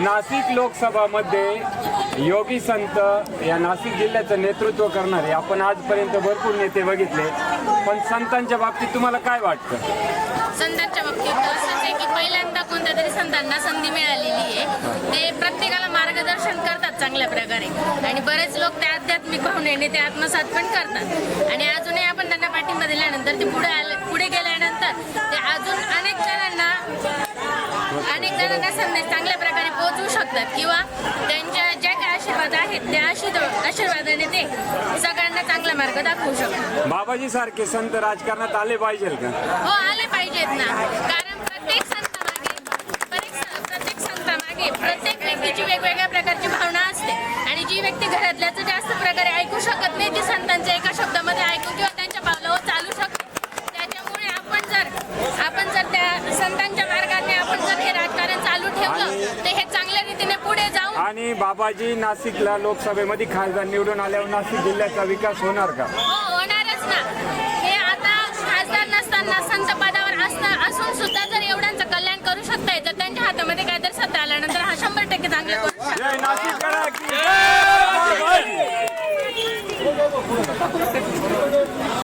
नाशिक लोकसभामध्ये योगी संत या नाशिक जिल्ह्याचं नेतृत्व करणारे आपण आजपर्यंत भरपूर नेते बघितले. पण संतांच्या बाबतीत तुम्हाला काय वाटतं? संतांच्या बाबतीत असंच आहे की पहिल्यांदा कोणत्या तरी संतांना संधी मिळालेली आहे. ते प्रत्येकाला मार्गदर्शन करतात चांगल्या प्रकारे. आणि बरेच लोक त्या आध्यात्मिक भावनेने ते आत्मसात पण करतात. आणि अजूनही आपण त्यांना पाठिंबा दिल्यानंतर ते पुढे आले पुढे गेल्यानंतर ते अजून अनेक जणांना अनेक जणांना संदेश चांगल्या प्रकारे पोहोचवू शकतात किंवा त्यांच्या ज्या काही आशीर्वाद आहेत त्या आशीर्वाद आशीर्वादाने ते सगळ्यांना चांगला मार्ग दाखवू शकतात. बाबाजी सारखे संत राजकारणात आले पाहिजे का? हो आले पाहिजेत ना. तर हे चांगल्या रीतीने पुढे जाऊन आणि बाबाजी नाशिकला लोकसभेमध्ये खासदार निवडून आल्यावर नाशिक जिल्ह्याचा विकास होणार का? हो होणारच ना. हे आता खासदार नसताना संत पदावर असणं असून सुद्धा जर एवढ्यांचं कल्याण करू शकताय तर त्यांच्या हातामध्ये काहीतरी सत्ता आल्यानंतर हा शंभर टक्के चांगलं करू शकतो जय नाशिक करा की जय!